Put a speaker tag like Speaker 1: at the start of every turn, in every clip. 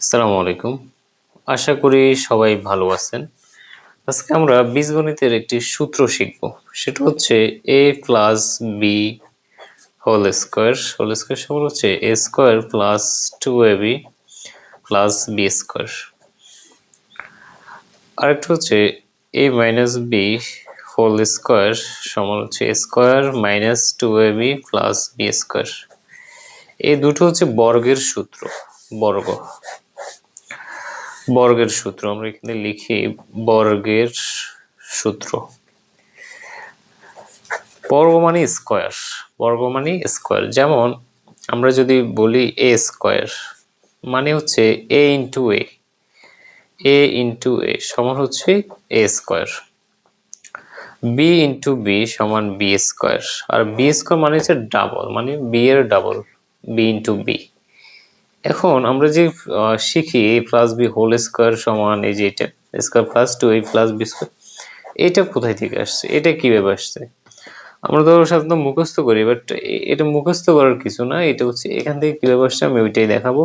Speaker 1: আসসালামু আলাইকুম। আশা করি সবাই ভালো আছেন। আজকে আমরা বীজগণিতের একটি সূত্র শিখব। সেটা হচ্ছে A plus B whole square whole square সমান হচ্ছে A square plus two A B plus B square আরেকটা হচ্ছে A minus B whole square সমান হচ্ছে square minus two A B plus B square এই দুটো হচ্ছে বর্গের সূত্র, বর্গ। বর্গের সূত্র, আমরা এখানে লিখি বর্গের সূত্র। বর্গ মানে স্কোয়ার বর্গ মানে স্কোয়ার। যেমন আমরা যদি বলি এ স্কোয়ার মানে হচ্ছে এ into A A into A সমান হচ্ছে A square. B into B সমান বি স্কোয়ার। আর বি স্কোয়ার মানে হচ্ছে ডাবল মানে বি এর ডাবল, বি ইন্টু বি। এখন আমরা যে শিখি A plus B whole square সমান এই যে এটা square plus two A plus B square এটা কোথায় থেকে আসছে? এটা কীভাবে আসছে? আমরা ধরো সাধারণত মুখস্থ করি বাট এটা মুখস্থ করার কিছু না, এটা হচ্ছে এখান থেকে কীভাবে আসছে আমি ওইটাই দেখাবো।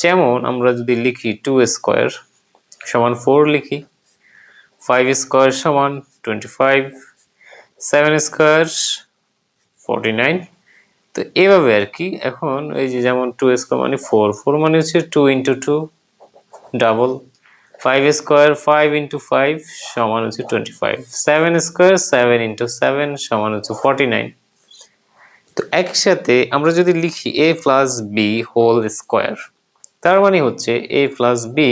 Speaker 1: যেমন আমরা যদি লিখি টু স্কোয়ার সমান ফোর লিখি ফাইভ স্কোয়ার সমান twenty five seven square forty nine তো এভাবে আর কি এখন এই যে যেমন টু স্কোয়ার মানে ফোর ফোর মানে হচ্ছে two into two double five square five into five সমান হচ্ছে twenty five seven square seven into seven সমান হচ্ছে ফর্টি নাইন তো একসাথে আমরা যদি লিখি A plus B whole square তার মানে হচ্ছে A plus B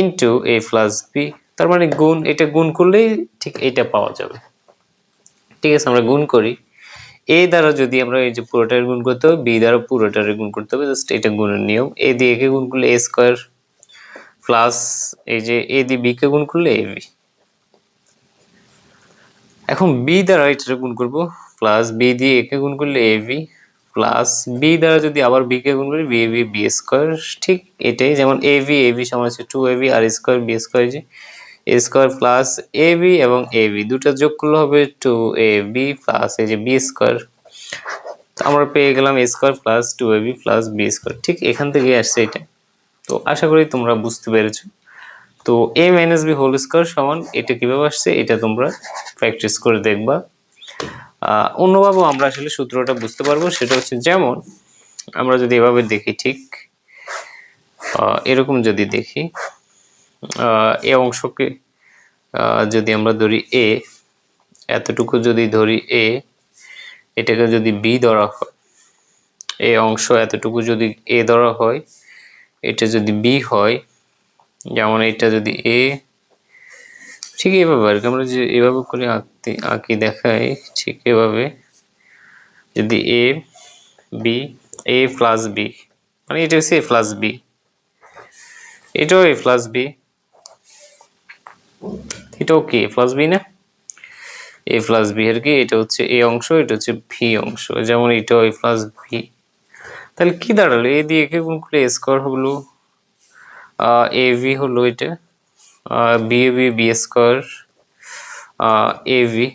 Speaker 1: into A plus B তার মানে গুণ, এটা গুণ করলেই ঠিক এটা পাওয়া যাবে। ঠিক আছে, আমরা গুণ করি। এ দ্বারা যদি আমরা এই যে পুরোটার গুণ করতে হবে বি দ্বারা পুরোটার গুণ করতে হবে জাস্ট এটা গুণের নিয়ম। এ দিয়ে একে গুণ করলে এ স্কোয়ার প্লাস এই যে এ দিয়ে বি কে গুণ করলে এ বি এখন বি দ্বারা এটা গুণ করব প্লাস বি দিয়ে একে গুণ করলে এ বি প্লাস বি দ্বারা যদি আবার বি কে গুণ করি B A B B square ঠিক এটাই। যেমন এ বি এ বি সমান হচ্ছে টু এ বি আর স্কোয়ার বি স্কোয়ার যে A square plus A B এবং এ বি দুটো যোগ করলে হবে টু এ বি প্লাস এই যে বি স্কোয়ার আমরা পেয়ে গেলাম square plus two A B plus B square ঠিক এখান থেকে আসছে এটা। তো আশা করি তোমরা বুঝতে পেরেছ। তো A minus B whole square সমান এটা কীভাবে আসছে এটা তোমরা প্র্যাকটিস করে দেখবা। আহ, অন্যভাবেও আমরা আসলে সূত্রটা বুঝতে পারব সেটা হচ্ছে যেমন আমরা যদি এভাবে দেখি ঠিক এরকম যদি দেখি এ অংশকে যদি আমরা ধরি এ, এতটুকু যদি ধরি এ, এটাকে যদি বি ধরা হয়, এ অংশ এতটুকু যদি এ ধরা হয়, এটা যদি বি হয়, যেমন এটা যদি এ, ঠিক এভাবে আর কি, আমরা যে এভাবে করে আঁকতে, আঁকি দেখাই, ঠিক এভাবে, যদি A, B, A plus B মানে এটা হচ্ছে এ প্লাস বি এটাও এ প্লাস বি এটাও কি প্লাস বি না? এ প্লাস বি এর কি? এটা হচ্ছে এ অংশ, এটা হচ্ছে ভি অংশ। যেমন এটাও এ প্লাস ভি তাহলে কি দাঁড়াল? এ দিয়ে একে গুণ করলে? স্কোয়ার হলো এ ভি হলো এটা B A B B square A V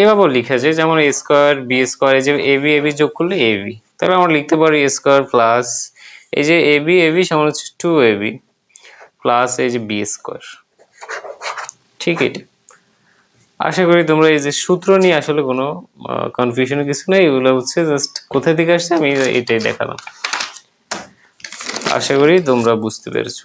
Speaker 1: এভাবেও লিখা যায়, যেমন এ স্কোয়ার বি স্কোয়ার যে এ বি এ বি যোগ করলে এ বি তাহলে আমরা লিখতে পারি এ স্কোয়ার প্লাস এই যে এ বি এ বি সমান হচ্ছে টু এ বি প্লাস এই যে বি স্কোয়ার ঠিক এটা। আশা করি তোমরা এই যে সূত্র নিয়ে আসলে কোনো কনফিউশন কিছু নেই, এগুলো হচ্ছে জাস্ট কোথা থেকে আসছে আমি এটাই দেখালাম। আশা করি তোমরা বুঝতে পেরেছ।